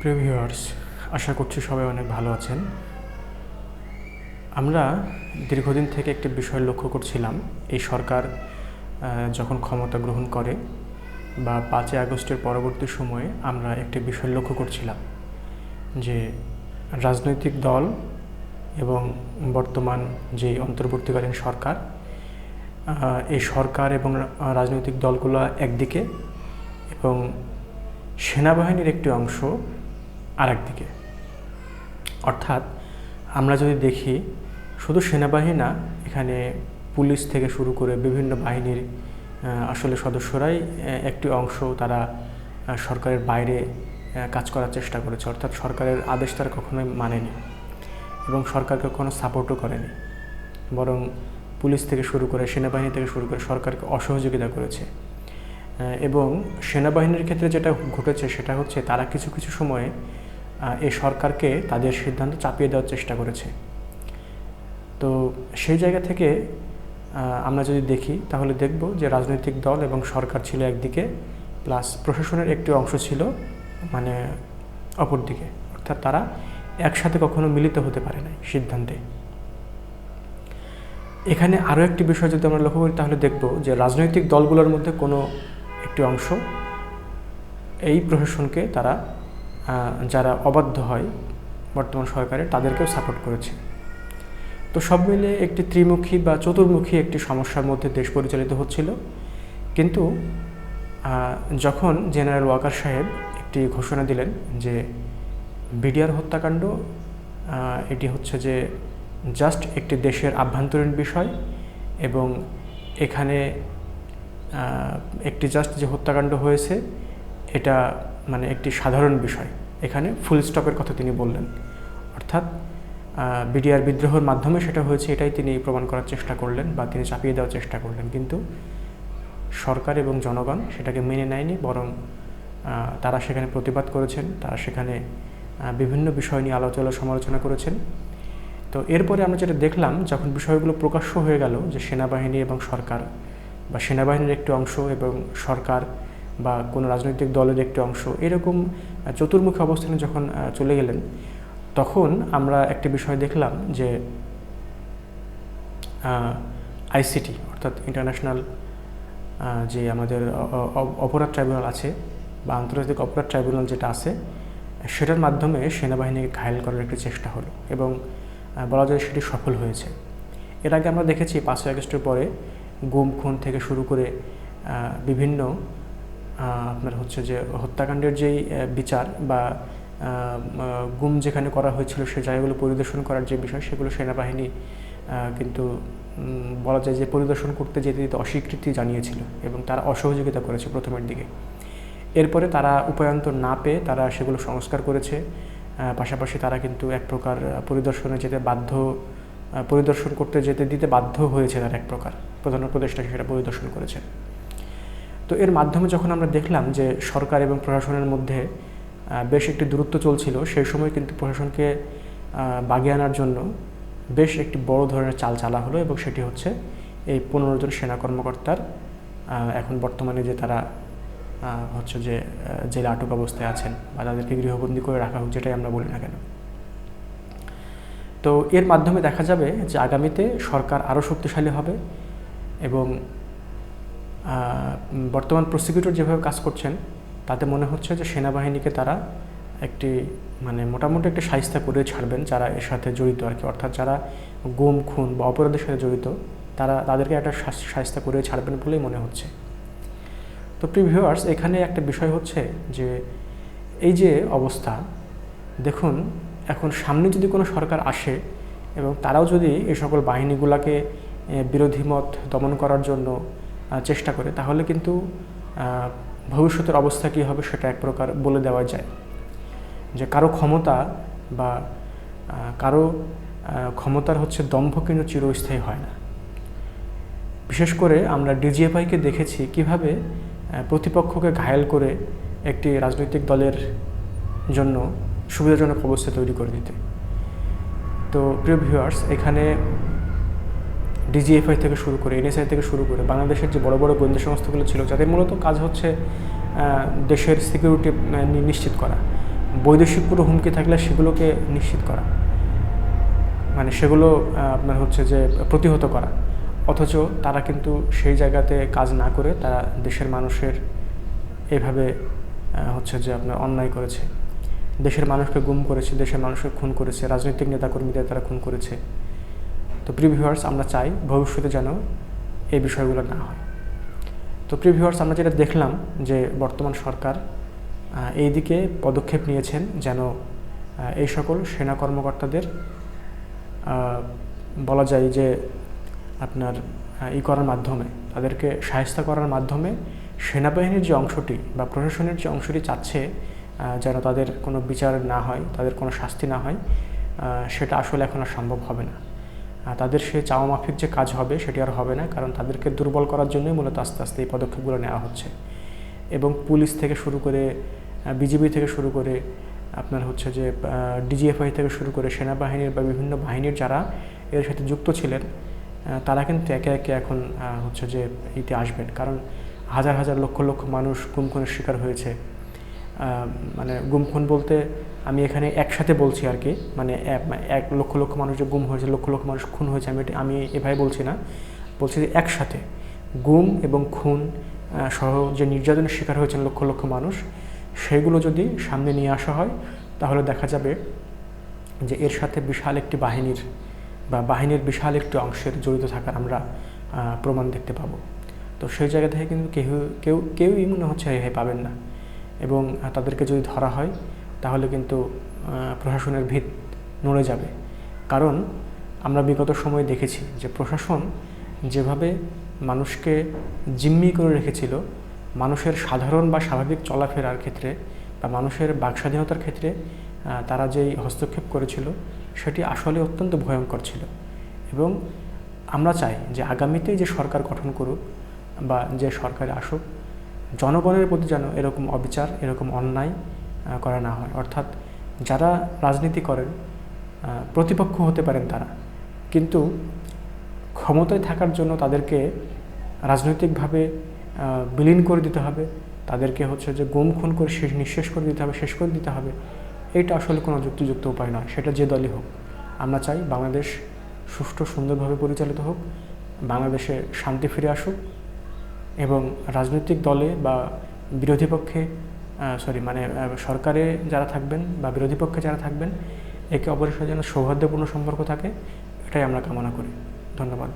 প্রিয় ভিউয়ার্স, আশা করছি সবাই অনেক ভালো আছেন। আমরা দীর্ঘদিন থেকে একটি বিষয় লক্ষ্য করছিলাম, এই সরকার যখন ক্ষমতা গ্রহণ করে বা পাঁচই আগস্টের পরবর্তী সময়ে আমরা একটি বিষয় লক্ষ্য করছিলাম যে রাজনৈতিক দল এবং বর্তমান যে অন্তর্বর্তীকালীন সরকার এই সরকার এবং রাজনৈতিক দলগুলো একদিকে এবং সেনাবাহিনীর একটি অংশ আরেকদিকে অর্থাৎ আমরা যদি দেখি, শুধু সেনাবাহিনী না, এখানে পুলিশ থেকে শুরু করে বিভিন্ন বাহিনীর আসলে সদস্যরাই একটি অংশ তারা সরকারের বাইরে কাজ করার চেষ্টা করেছে। অর্থাৎ সরকারের আদেশ তারা কখনোই মানেনি এবং সরকারকে কোনো সাপোর্টও করেনি। বরং পুলিশ থেকে শুরু করে, সেনাবাহিনী থেকে শুরু করে সরকারকে অসহযোগিতা করেছে। এবং সেনাবাহিনীর ক্ষেত্রে যেটা ঘটেছে সেটা হচ্ছে তারা কিছু কিছু সময়ে এই সরকারকে তাদের সিদ্ধান্ত চাপিয়ে দেওয়ার চেষ্টা করেছে। তো সেই জায়গা থেকে আমরা যদি দেখি, তাহলে দেখব যে রাজনৈতিক দল এবং সরকার ছিল একদিকে, প্লাস প্রশাসনের একটি অংশ ছিল মানে অপরদিকে। অর্থাৎ তারা একসাথে কখনো মিলিত হতে পারে নাই সিদ্ধান্তে। এখানে আরও একটি বিষয় যদি আমরা লক্ষ্য করি, তাহলে দেখব যে রাজনৈতিক দলগুলোর মধ্যে কোনো একটি অংশ এই প্রশাসনকে তারা যারা অবাধ্য হয় বর্তমান সরকারের তাদেরকেও সাপোর্ট করেছে। তো সব মিলে একটি ত্রিমুখী বা চতুর্মুখী একটি সমস্যার মধ্যে দেশ পরিচালিত হচ্ছিল। কিন্তু যখন জেনারেল ওয়াকার সাহেব একটি ঘোষণা দিলেন যে বিডিআর হত্যাকাণ্ড এটি হচ্ছে যে জাস্ট একটি দেশের আভ্যন্তরীণ বিষয় এবং এখানে একটি জাস্ট যে হত্যাকাণ্ড হয়েছে, এটা মানে একটি সাধারণ বিষয়। এখানে ফুল স্টপের কথা তিনি বললেন। অর্থাৎ বিডিআর বিদ্রোহের মাধ্যমে সেটা হয়েছে, এটাই তিনি প্রমাণ করার চেষ্টা করলেন বা তিনি চাপিয়ে দেওয়ার চেষ্টা করলেন। কিন্তু সরকার এবং জনগণ সেটাকে মেনে নেয়নি, বরং তারা সেখানে প্রতিবাদ করেছেন, তারা সেখানে বিভিন্ন বিষয় নিয়ে আলোচনা সমালোচনা করেছেন। তো এরপরে আমরা যেটা দেখলাম, যখন বিষয়গুলো প্রকাশ্য হয়ে গেল যে সেনাবাহিনী এবং সরকার বা সেনাবাহিনীর একটি অংশ এবং সরকার বা কোনো রাজনৈতিক দলের একটি অংশ এরকম চতুর্মুখী অবস্থানে যখন চলে গেলেন, তখন আমরা একটি বিষয় দেখলাম যে আইসিটি অর্থাৎ ইন্টারন্যাশনাল যে আমাদের অপরাধ ট্রাইব্যুনাল আছে বা আন্তর্জাতিক অপরাধ ট্রাইব্যুনাল যেটা আছে, সেটার মাধ্যমে সেনাবাহিনীকে ঘায়েল করার একটি চেষ্টা হলো এবং বলা যায় সেটি সফল হয়েছে। এর আগে আমরা দেখেছি পাঁচই আগস্টের পরে গুম, খুন থেকে শুরু করে বিভিন্ন আপনার হচ্ছে যে হত্যাকাণ্ডের যেই বিচার বা গুম যেখানে করা হয়েছিল সে জায়গাগুলো পরিদর্শন করার যে বিষয়, সেগুলো সেনাবাহিনী কিন্তু বলা যায় যে পরিদর্শন করতে যেতে যেতে অস্বীকৃতি জানিয়েছিল এবং তারা অসহযোগিতা করেছে প্রথমের দিকে। এরপরে তারা উপায়ন্তর না পেয়ে তারা সেগুলো সংস্কার করেছে। পাশাপাশি তারা কিন্তু এক প্রকার পরিদর্শনে যেতে বাধ্য পরিদর্শন করতে যেতে দিতে বাধ্য হয়েছে তারা এক প্রকার। প্রধান উপদেষ্টা সেটা পরিদর্শন করেছে তো এর মাধ্যমে যখন আমরা দেখলাম যে সরকার এবং প্রশাসনের মধ্যে বেশ একটি দূরত্ব চলছিল, সেই সময় কিন্তু প্রশাসনকে বাগিয়ে আনার জন্য বেশ একটি বড় ধরনের চাল চালা হলো এবং সেটি হচ্ছে এই পনেরো জন সেনা কর্মকর্তার এখন বর্তমানে যে তারা হচ্ছে যে জেলে আটক অবস্থায় আছেন বা তাদেরকে গৃহবন্দী করে রাখা হোক যেটাই আমরা বলি না কেন। তো এর মাধ্যমে দেখা যাবে যে আগামীতে সরকার আরও শক্তিশালী হবে এবং বর্তমান প্রসিকিউটর যেভাবে কাজ করছেন, তাতে মনে হচ্ছে যে সেনাবাহিনীকে তারা একটি মানে মোটামুটি একটি সাহিস্তা করে ছাড়বেন যারা এর সাথে জড়িত আর কি। অর্থাৎ যারা গুম, খুন বা অপরাধের সাথে জড়িত, তারা, তাদেরকে একটা সাহিস্তা করে ছাড়বেন বলেই মনে হচ্ছে। তো প্রিভিউয়ার্স এখানে একটা বিষয় হচ্ছে যে, এই যে অবস্থা, দেখুন, এখন সামনে যদি কোনো সরকার আসে এবং তারাও যদি এই সকল বাহিনীগুলোকে বিরোধী মত দমন করার জন্য চেষ্টা করে, তাহলে কিন্তু ভবিষ্যতের অবস্থা কী হবে সেটা এক প্রকার বলে দেওয়া যায়। যে কারও ক্ষমতা বা কারও ক্ষমতার হচ্ছে দম্ভ কিন্তু চিরস্থায়ী হয় না। বিশেষ করে আমরা ডিজিএফআইকে দেখেছি কীভাবে প্রতিপক্ষকে ঘায়েল করে একটি রাজনৈতিক দলের জন্য সুবিধাজনক অবস্থা তৈরি করে দিতে। তো প্রিয় ভিউয়ার্স এখানে ডিজিএফআই থেকে শুরু করে এনএসআই থেকে শুরু করে বাংলাদেশের যে বড় বড় গোয়েন্দা সংস্থাগুলো ছিল, যাদের মূলত কাজ হচ্ছে দেশের সিকিউরিটি নিশ্চিত করা। বৈদেশিক কোনো হুমকি থাকলে সেগুলোকে নিশ্চিত করা। মানে সেগুলো আপনার হচ্ছে যে প্রতিহত করা। অথচ তারা কিন্তু সেই জায়গাতে কাজ না করে তারা দেশের মানুষের এভাবে হচ্ছে যে আপনার অন্যায় করেছে। দেশের মানুষকে গুম করেছে, দেশের মানুষকে খুন করেছে, রাজনৈতিক নেতাকর্মীদের তারা খুন করেছে। তো প্রিভিউয়ার্স আমরা চাই ভবিষ্যতে যেন এই বিষয়গুলো না হয়। তো প্রিভিউয়ার্স আমরা যেটা দেখলাম যে বর্তমান সরকার এই দিকে পদক্ষেপ নিয়েছেন যেন এই সকল সেনা কর্মকর্তাদের বলা যায় যে আপনার ই করার মাধ্যমে, তাদেরকে সাহায্য করার মাধ্যমে সেনাবাহিনীর যে অংশটি বা প্রশাসনের যে অংশটি চাচ্ছে যেন তাদের কোনো বিচার না হয়, তাদের কোনো শাস্তি না হয় সেটা আসলে এখন আর সম্ভব হবে না। তাদের সে চাওয়া মাফিক যে কাজ হবে সেটি আর হবে না, কারণ তাদেরকে দুর্বল করার জন্যই মূলত আস্তে আস্তে এই পদক্ষেপগুলো নেওয়া হচ্ছে। এবং পুলিশ থেকে শুরু করে বিজিবি থেকে শুরু করে, আপনার হচ্ছে যে ডিজিএফআই থেকে শুরু করে সেনাবাহিনীর বা বিভিন্ন বাহিনীর যারা এর সাথে যুক্ত ছিলেন তারা কিন্তু একে একে এখন হচ্ছে যে ইতে আসবেন। কারণ হাজার হাজার লক্ষ লক্ষ মানুষ গুমখুনের শিকার হয়েছে। মানে গুমখুন বলতে আমি এখানে একসাথে বলছি আর কি। মানে এক মানে এক লক্ষ লক্ষ মানুষ যে গুম হয়েছে, লক্ষ লক্ষ মানুষ খুন হয়েছে, আমি আমি এভাবে বলছি না। বলছি যে একসাথে গুম এবং খুন সহ যে নির্যাতনের শিকার হয়েছেন লক্ষ লক্ষ মানুষ, সেগুলো যদি সামনে নিয়ে আসা হয়, তাহলে দেখা যাবে যে এর সাথে বিশাল একটি বাহিনীর বা বাহিনীর বিশাল একটি অংশের জড়িত থাকার আমরা প্রমাণ দেখতে পাবো। তো সেই জায়গা থেকে কিন্তু কেউ কেউ, কেউই মনে হচ্ছে রেহাই পাবেন না। এবং তাদেরকে যদি ধরা হয়, তাহলে কিন্তু প্রশাসনের ভিত নড়ে যাবে। কারণ, আমরা বিগত সময়ে দেখেছি যে প্রশাসন যেভাবে মানুষকে জিম্মি করে রেখেছিল, মানুষের সাধারণ বা স্বাভাবিক চলাফেরার ক্ষেত্রে বা মানুষের বাকস্বাধীনতার ক্ষেত্রে তারা যেই হস্তক্ষেপ করেছিল, সেটি আসলে অত্যন্ত ভয়ঙ্কর ছিল। এবং আমরা চাই যে আগামীতে যে সরকার গঠন করুক বা যে সরকারে আসুক জনগণের প্রতি যেন এরকম অবিচার, এরকম অন্যায় করা না হয়। অর্থাৎ যারা রাজনীতি করেন প্রতিপক্ষ হতে পারেন তারা। কিন্তু ক্ষমতায় থাকার জন্য তাদেরকে রাজনৈতিকভাবে বিলীন করে দিতে হবে। তাদেরকে হচ্ছে যে গুম, খুন করে শেষ নিঃশেষ করে দিতে হবে, শেষ করে দিতে হবে। এটা আসলে কোনো যুক্তিযুক্ত উপায় নয়। সেটা যে দলই হোক। আমরা চাই বাংলাদেশ সুষ্ঠু, সুন্দরভাবে পরিচালিত হোক। বাংলাদেশে শান্তি ফিরে আসুক। এবং রাজনৈতিক দলে বা বিরোধী পক্ষে সরি মানে সরকারে যারা থাকবেন বা বিরোধী পক্ষে যারা থাকবেন, একে অপরের সাথে যেন সৌহার্দ্যপূর্ণ সম্পর্ক থাকে, এটাই আমরা কামনা করি। ধন্যবাদ।